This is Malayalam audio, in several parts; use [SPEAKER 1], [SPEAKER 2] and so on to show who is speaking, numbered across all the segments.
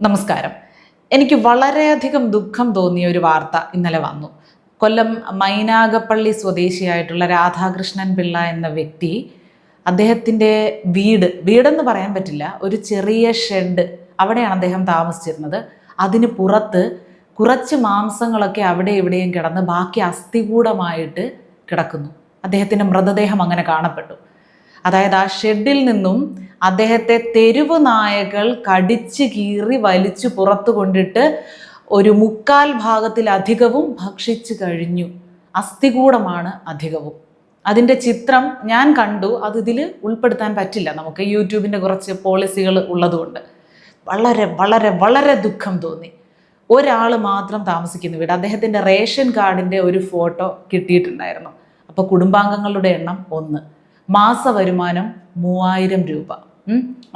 [SPEAKER 1] നമസ്കാരം. എനിക്ക് വളരെയധികം ദുഃഖം തോന്നിയ ഒരു വാർത്ത ഇന്നലെ വന്നു. കൊല്ലം മൈനാഗപ്പള്ളി സ്വദേശിയായിട്ടുള്ള രാധാകൃഷ്ണൻ പിള്ള എന്ന വ്യക്തി അദ്ദേഹത്തിന്റെ വീട് വീടെന്ന് പറയാൻ പറ്റില്ല ഒരു ചെറിയ ഷെഡ് അവിടെയാണ് അദ്ദേഹം താമസിച്ചിരുന്നത്. അതിന് പുറത്ത് കുറച്ച് മാംസങ്ങളൊക്കെ അവിടെ ഇവിടെയും കിടന്ന് ബാക്കി അസ്ഥികൂടമായിട്ട് കിടക്കുന്നു. അദ്ദേഹത്തിന്റെ മൃതദേഹം അങ്ങനെ കാണപ്പെട്ടു. അതായത് ആ ഷെഡിൽ നിന്നും അദ്ദേഹത്തെ തെരുവ് നായകൾ കടിച്ചു കീറി വലിച്ചു പുറത്തു കൊണ്ടിട്ട് ഒരു മുക്കാൽ ഭാഗത്തിലധികവും ഭക്ഷിച്ചു കഴിഞ്ഞു. അസ്ഥികൂടമാണ് അധികവും. അതിന്റെ ചിത്രം ഞാൻ കണ്ടു. അത് ഇതിൽ ഉൾപ്പെടുത്താൻ പറ്റില്ല. നമുക്ക് യൂട്യൂബിന്റെ കുറച്ച് പോളിസികൾ ഉള്ളതുകൊണ്ട്. വളരെ വളരെ വളരെ ദുഃഖം തോന്നി. ഒരാൾ മാത്രം താമസിക്കുന്ന വീട്. അദ്ദേഹത്തിന്റെ റേഷൻ കാർഡിന്റെ ഒരു ഫോട്ടോ കിട്ടിയിട്ടുണ്ടായിരുന്നു. അപ്പോൾ കുടുംബാംഗങ്ങളുടെ എണ്ണം ഒന്ന്. മാസ വരുമാനം മൂവായിരം രൂപ.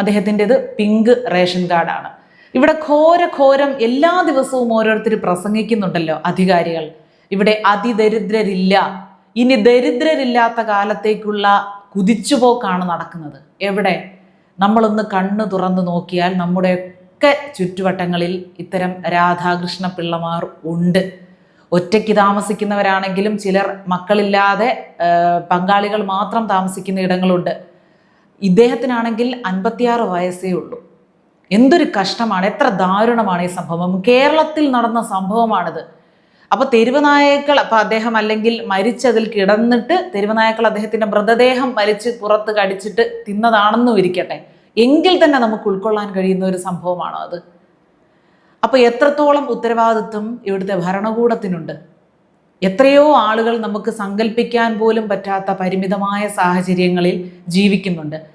[SPEAKER 1] അദ്ദേഹത്തിന്റെത് പിങ്ക് റേഷൻ കാർഡാണ്. ഇവിടെ ഘോര ഘോരം എല്ലാ ദിവസവും ഓരോരുത്തർ പ്രസംഗിക്കുന്നുണ്ടല്ലോ അധികാരികൾ. ഇവിടെ അതിദരിദ്രരില്ല. ഇനി ദരിദ്രരില്ലാത്ത കാലത്തേക്കുള്ള കുതിച്ചുപോക്കാണ് നടക്കുന്നത്. എവിടെ? നമ്മളൊന്ന് കണ്ണു തുറന്നു നോക്കിയാൽ നമ്മുടെയൊക്കെ ചുറ്റുവട്ടങ്ങളിൽ ഇത്തരം രാധാകൃഷ്ണ പിള്ളമാർ ഉണ്ട്. ഒറ്റയ്ക്ക് താമസിക്കുന്നവരാണെങ്കിലും ചിലർ മക്കളില്ലാതെ പങ്കാളികൾ മാത്രം താമസിക്കുന്ന ഇടങ്ങളുണ്ട്. ഇദ്ദേഹത്തിനാണെങ്കിൽ അൻപത്തിയാറ് വയസ്സേ ഉള്ളൂ. എന്തൊരു കഷ്ടമാണ് എത്ര ദാരുണമാണ് ഈ സംഭവം. കേരളത്തിൽ നടന്ന സംഭവമാണിത്. അപ്പൊ തെരുവനായക്കൾ അപ്പോൾ അപ്പൊ അദ്ദേഹം അല്ലെങ്കിൽ മരിച്ചതിൽ കിടന്നിട്ട് തെരുവനായകൾ അദ്ദേഹത്തിന്റെ മൃതദേഹം വലിച്ച് പുറത്ത് കടിച്ചിട്ട് തിന്നതാണെന്നും ഇരിക്കട്ടെ. എങ്കിൽ തന്നെ നമുക്ക് ഉൾക്കൊള്ളാൻ കഴിയുന്ന ഒരു സംഭവമാണോ അത്? അപ്പൊ എത്രത്തോളം ഉത്തരവാദിത്വം ഇവിടുത്തെ ഭരണകൂടത്തിനുണ്ട്? എത്രയോ ആളുകൾ നമുക്ക് സങ്കല്പിക്കാൻ പോലും പറ്റാത്ത പരിമിതമായ സാഹചര്യങ്ങളിൽ ജീവിക്കുന്നുണ്ട്.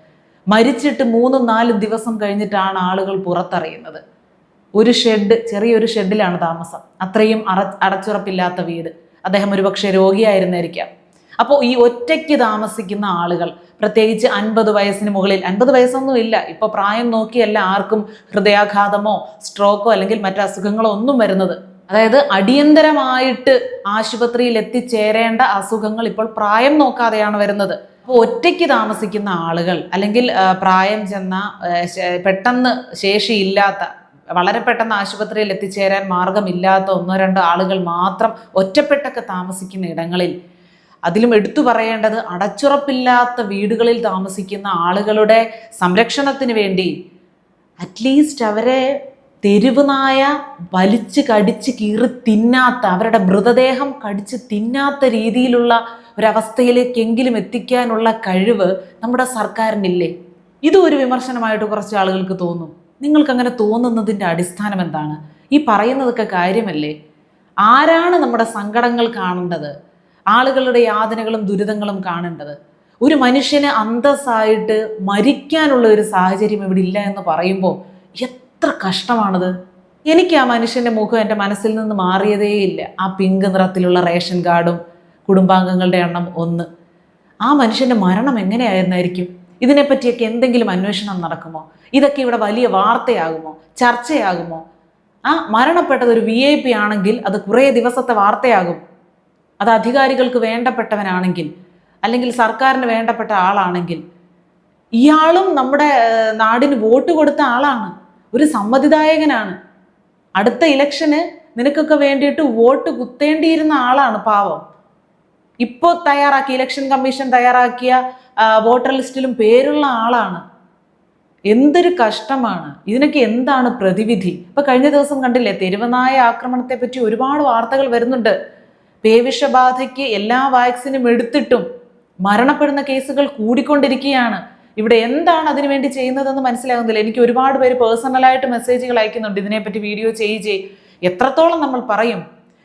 [SPEAKER 1] മരിച്ചിട്ട് മൂന്നും നാലും ദിവസം കഴിഞ്ഞിട്ടാണ് ആളുകൾ പുറത്തറിയുന്നത്. ഒരു ഷെഡ് ചെറിയൊരു ഷെഡിലാണ് താമസം. അത്രയും അറ അടച്ചുറപ്പില്ലാത്ത വീട്. അദ്ദേഹം ഒരുപക്ഷെ രോഗിയായിരുന്നായിരിക്കാം അപ്പോൾ ഈ ഒറ്റയ്ക്ക് താമസിക്കുന്ന ആളുകൾ പ്രത്യേകിച്ച് അൻപത് വയസ്സിന് മുകളിൽ അൻപത് വയസ്സൊന്നും ഇല്ല. ഇപ്പോൾ പ്രായം നോക്കിയല്ല ആർക്കും ഹൃദയാഘാതമോ സ്ട്രോക്കോ അല്ലെങ്കിൽ മറ്റു അസുഖങ്ങളോ ഒന്നും വരുന്നത്. അതായത് അടിയന്തരമായിട്ട് ആശുപത്രിയിൽ എത്തിച്ചേരേണ്ട അസുഖങ്ങൾ ഇപ്പോൾ പ്രായം നോക്കാതെയാണ് വരുന്നത്. അപ്പോൾ ഒറ്റയ്ക്ക് താമസിക്കുന്ന ആളുകൾ അല്ലെങ്കിൽ പ്രായം ചെന്ന പെട്ടെന്ന് ശേഷിയില്ലാത്ത വളരെ പെട്ടെന്ന് ആശുപത്രിയിൽ എത്തിച്ചേരാൻ മാർഗമില്ലാത്ത ഒന്നോ രണ്ടോ ആളുകൾ മാത്രം ഒറ്റപ്പെട്ടൊക്കെ താമസിക്കുന്ന ഇടങ്ങളിൽ അതിലും എടുത്തു പറയേണ്ടത് അടച്ചുറപ്പില്ലാത്ത വീടുകളിൽ താമസിക്കുന്ന ആളുകളുടെ സംരക്ഷണത്തിന് വേണ്ടി അറ്റ്ലീസ്റ്റ് അവരെ തെരുവ് നായ വലിച്ച് കടിച്ച് കീറി തിന്നാത്ത അവരുടെ മൃതദേഹം കടിച്ച് തിന്നാത്ത രീതിയിലുള്ള ഒരവസ്ഥയിലേക്കെങ്കിലും എത്തിക്കാനുള്ള കഴിവ് നമ്മുടെ സർക്കാരിനില്ലേ? ഇതും ഒരു വിമർശനമായിട്ട് കുറച്ച് ആളുകൾക്ക് തോന്നും. നിങ്ങൾക്ക് അങ്ങനെ തോന്നുന്നതിന്റെ അടിസ്ഥാനം എന്താണ്? ഈ പറയുന്നതൊക്കെ കാര്യമല്ലേ? ആരാണ് നമ്മുടെ സങ്കടങ്ങൾ കാണേണ്ടത്? ആളുകളുടെ യാതനകളും ദുരിതങ്ങളും കാണേണ്ടത്? ഒരു മനുഷ്യന് അന്തസ്സായിട്ട് മരിക്കാനുള്ള ഒരു സാഹചര്യം ഇവിടെ ഇല്ല എന്ന് പറയുമ്പോൾ എത്ര കഷ്ടമാണത്? എനിക്ക് ആ മനുഷ്യന്റെ മുഖം എന്റെ മനസ്സിൽ നിന്ന് മാറിയതേയില്ല. ആ പിങ്ക് നിറത്തിലുള്ള റേഷൻ കാർഡും കുടുംബാംഗങ്ങളുടെ എണ്ണം ഒന്ന്. ആ മനുഷ്യന്റെ മരണം എങ്ങനെയായിരുന്നായിരിക്കും? ഇതിനെപ്പറ്റിയൊക്കെ എന്തെങ്കിലും അന്വേഷണം നടക്കുമോ? ഇതൊക്കെ ഇവിടെ വലിയ വാർത്തയാകുമോ? ചർച്ചയാകുമോ? ആ മരണപ്പെട്ടത് ഒരു വി ഐ പി ആണെങ്കിൽ അത് കുറേ ദിവസത്തെ വാർത്തയാകും. അത് അധികാരികൾക്ക് വേണ്ടപ്പെട്ടവനാണെങ്കിൽ അല്ലെങ്കിൽ സർക്കാരിന് വേണ്ടപ്പെട്ട ആളാണെങ്കിൽ. ഇയാളും നമ്മുടെ നാടിന് വോട്ട് കൊടുത്ത ആളാണ്. ഒരു സമ്മതിദായകനാണ്. അടുത്ത ഇലക്ഷന് നിനക്കൊക്കെ വേണ്ടിയിട്ട് വോട്ട് കുത്തേണ്ടിയിരുന്ന ആളാണ് പാവം. ഇപ്പോൾ തയ്യാറാക്കിയ ഇലക്ഷൻ കമ്മീഷൻ തയ്യാറാക്കിയ വോട്ടർ ലിസ്റ്റിലും പേരുള്ള ആളാണ്. എന്തൊരു കഷ്ടമാണ്. ഇതിനൊക്കെ എന്താണ് പ്രതിവിധി? ഇപ്പൊ കഴിഞ്ഞ ദിവസം കണ്ടില്ലേ തെരുവനായ ആക്രമണത്തെ പറ്റി ഒരുപാട് വാർത്തകൾ വരുന്നുണ്ട്. പേവിഷബാധയ്ക്ക് എല്ലാ വാക്സിനും എടുത്തിട്ടും മരണപ്പെടുന്ന കേസുകൾ കൂടിക്കൊണ്ടിരിക്കുകയാണ്. ഇവിടെ എന്താണ് അതിനുവേണ്ടി ചെയ്യുന്നതെന്ന് മനസ്സിലാകുന്നില്ല. എനിക്ക് ഒരുപാട് പേര് പേഴ്സണലായിട്ട് മെസ്സേജുകൾ അയക്കുന്നുണ്ട്. ഇതിനെപ്പറ്റി വീഡിയോ ചെയ്യ് ചെയ് എത്രത്തോളം നമ്മൾ പറയും?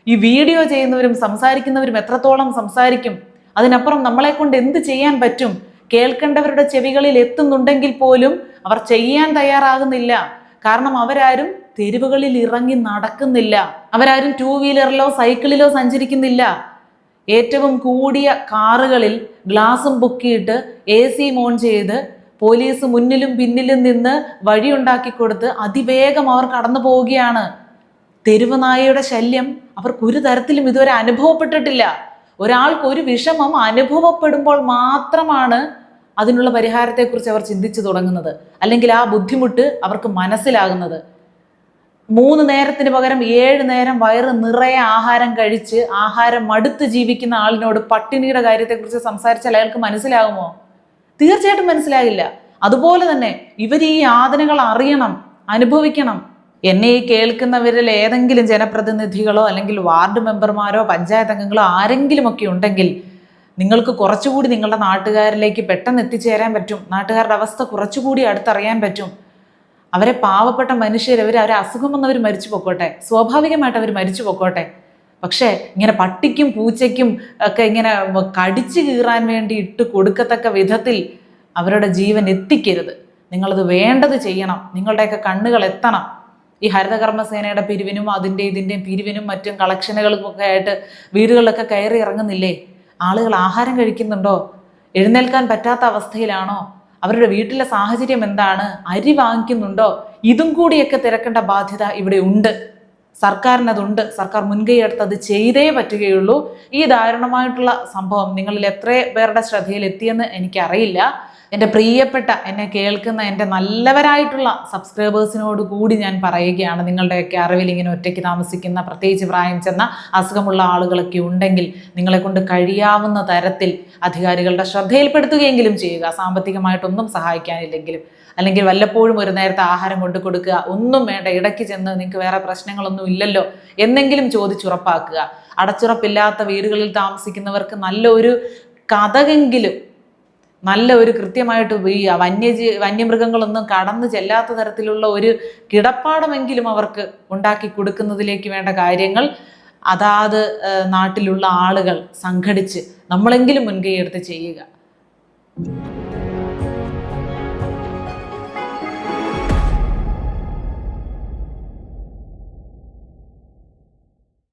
[SPEAKER 1] ഈ വീഡിയോ ചെയ്യുന്നവരും സംസാരിക്കുന്നവരും എത്രത്തോളം സംസാരിക്കും? അതിനപ്പുറം നമ്മളെ കൊണ്ട് എന്ത് ചെയ്യാൻ പറ്റും? കേൾക്കേണ്ടവരുടെ ചെവികളിൽ എത്തുന്നുണ്ടെങ്കിൽ പോലും അവർ ചെയ്യാൻ തയ്യാറാകുന്നില്ല. കാരണം അവരാരും തെരുവുകളിൽ ഇറങ്ങി നടക്കുന്നില്ല. അവരാരും ടൂ വീലറിലോ സൈക്കിളിലോ സഞ്ചരിക്കുന്നില്ല. ഏറ്റവും കൂടിയ കാറുകളിൽ ഗ്ലാസും പൊക്കിയിട്ട് എ സി ഓൺ ചെയ്ത് പോലീസ് മുന്നിലും പിന്നിലും നിന്ന് വഴിയുണ്ടാക്കി കൊടുത്ത് അതിവേഗം അവർ കടന്നു പോവുകയാണ് തെരുവ് നായയുടെ ശല്യം അവർക്ക് ഒരു തരത്തിലും ഇതുവരെ അനുഭവപ്പെട്ടിട്ടില്ല. ഒരാൾക്ക് ഒരു വിഷമം അനുഭവപ്പെടുമ്പോൾ മാത്രമാണ് അതിനുള്ള പരിഹാരത്തെക്കുറിച്ച് അവർ ചിന്തിച്ചു തുടങ്ങുന്നത്. അല്ലെങ്കിൽ ആ ബുദ്ധിമുട്ട് അവർക്ക് മനസ്സിലാകുന്നത്. മൂന്ന് നേരത്തിന് പകരം ഏഴ് നേരം വയറ് നിറയെ ആഹാരം കഴിച്ച് ആഹാരം മടുത്ത് ജീവിക്കുന്ന ആളിനോട് പട്ടിണിയുടെ കാര്യത്തെക്കുറിച്ച് സംസാരിച്ചാൽ അയാൾക്ക് മനസ്സിലാകുമോ? തീർച്ചയായിട്ടും മനസ്സിലാകില്ല. അതുപോലെ തന്നെ ഇവർ ഈ യാതനകൾ അറിയണം അനുഭവിക്കണം. എന്നെ ഈ കേൾക്കുന്നവരിൽ ഏതെങ്കിലും ജനപ്രതിനിധികളോ അല്ലെങ്കിൽ വാർഡ് മെമ്പർമാരോ പഞ്ചായത്ത് അംഗങ്ങളോ ആരെങ്കിലുമൊക്കെ ഉണ്ടെങ്കിൽ നിങ്ങൾക്ക് കുറച്ചുകൂടി നിങ്ങളുടെ നാട്ടുകാരിലേക്ക് പെട്ടെന്ന് എത്തിച്ചേരാൻ പറ്റും. നാട്ടുകാരുടെ അവസ്ഥ കുറച്ചുകൂടി അടുത്തറിയാൻ പറ്റും. അവരെ പാവപ്പെട്ട മനുഷ്യർ അവർ അവരെ അസുഖം വന്നവർ മരിച്ചു പൊക്കോട്ടെ. സ്വാഭാവികമായിട്ട് അവർ മരിച്ചു പൊക്കോട്ടെ. പക്ഷേ ഇങ്ങനെ പട്ടിക്കും പൂച്ചയ്ക്കും ഒക്കെ ഇങ്ങനെ കടിച്ചു കീറാൻ വേണ്ടി ഇട്ട് കൊടുക്കത്തക്ക വിധത്തിൽ അവരുടെ ജീവൻ എത്തിക്കരുത്. നിങ്ങളത് വേണ്ടത് ചെയ്യണം. നിങ്ങളുടെയൊക്കെ കണ്ണുകൾ എത്തണം. ഈ ഹരിതകർമ്മസേനയുടെ പിരിവിനും അതിന്റെ ഇതിന്റെയും പിരിവിനും മറ്റും കളക്ഷനുകൾക്കും ഒക്കെ ആയിട്ട് വീടുകളിലൊക്കെ കയറി ഇറങ്ങുന്നില്ലേ? ആളുകൾ ആഹാരം കഴിക്കുന്നുണ്ടോ? എഴുന്നേൽക്കാൻ പറ്റാത്ത അവസ്ഥയിലാണോ? അവരുടെ വീട്ടിലെ സാഹചര്യം എന്താണ്? അരി വാങ്ങിക്കുന്നുണ്ടോ? ഇതും കൂടിയൊക്കെ തിരക്കേണ്ട ബാധ്യത ഇവിടെ ഉണ്ട്. സർക്കാരിനതുണ്ട്. സർക്കാർ മുൻകൈ എടുത്ത് അത് ചെയ്തേ പറ്റുകയുള്ളൂ. ഈ ദാരുണമായിട്ടുള്ള സംഭവം നിങ്ങളിൽ എത്ര പേരുടെ ശ്രദ്ധയിൽ എത്തിയെന്ന് എനിക്കറിയില്ല. എന്റെ പ്രിയപ്പെട്ട എന്നെ കേൾക്കുന്ന എന്റെ നല്ലവരായിട്ടുള്ള സബ്സ്ക്രൈബേഴ്സിനോട് കൂടി ഞാൻ പറയുകയാണ്. നിങ്ങളുടെയൊക്കെ അറിവിൽ ഇങ്ങനെ ഒറ്റയ്ക്ക് താമസിക്കുന്ന പ്രത്യേകിച്ച് പ്രായം ചെന്ന അസുഖമുള്ള ആളുകളൊക്കെ ഉണ്ടെങ്കിൽ നിങ്ങളെ കൊണ്ട് കഴിയാവുന്ന തരത്തിൽ അധികാരികളുടെ ശ്രദ്ധയിൽപ്പെടുത്തുകയെങ്കിലും ചെയ്യുക. സാമ്പത്തികമായിട്ടൊന്നും സഹായിക്കാനില്ലെങ്കിലും. അല്ലെങ്കിൽ വല്ലപ്പോഴും ഒരു നേരത്തെ ആഹാരം കൊണ്ടു കൊടുക്കുക. ഒന്നും വേണ്ട. ഇടയ്ക്ക് ചെന്ന് നിങ്ങൾക്ക് വേറെ പ്രശ്നങ്ങളൊന്നും ഇല്ലല്ലോ എന്നെങ്കിലും ചോദിച്ചുറപ്പാക്കുക. അടച്ചുറപ്പില്ലാത്ത വീടുകളിൽ താമസിക്കുന്നവർക്ക് നല്ലൊരു കഥകെങ്കിലും നല്ല ഒരു കൃത്യമായിട്ട് ഈ വന്യജീ വന്യമൃഗങ്ങളൊന്നും കടന്നു ചെല്ലാത്ത തരത്തിലുള്ള ഒരു കിടപ്പാടമെങ്കിലും അവർക്ക് ഉണ്ടാക്കി കൊടുക്കുന്നതിലേക്ക് വേണ്ട കാര്യങ്ങൾ അതാത് നാട്ടിലുള്ള ആളുകൾ സംഘടിച്ച് നമ്മളെങ്കിലും മുൻകൈയെടുത്ത് ചെയ്യുക.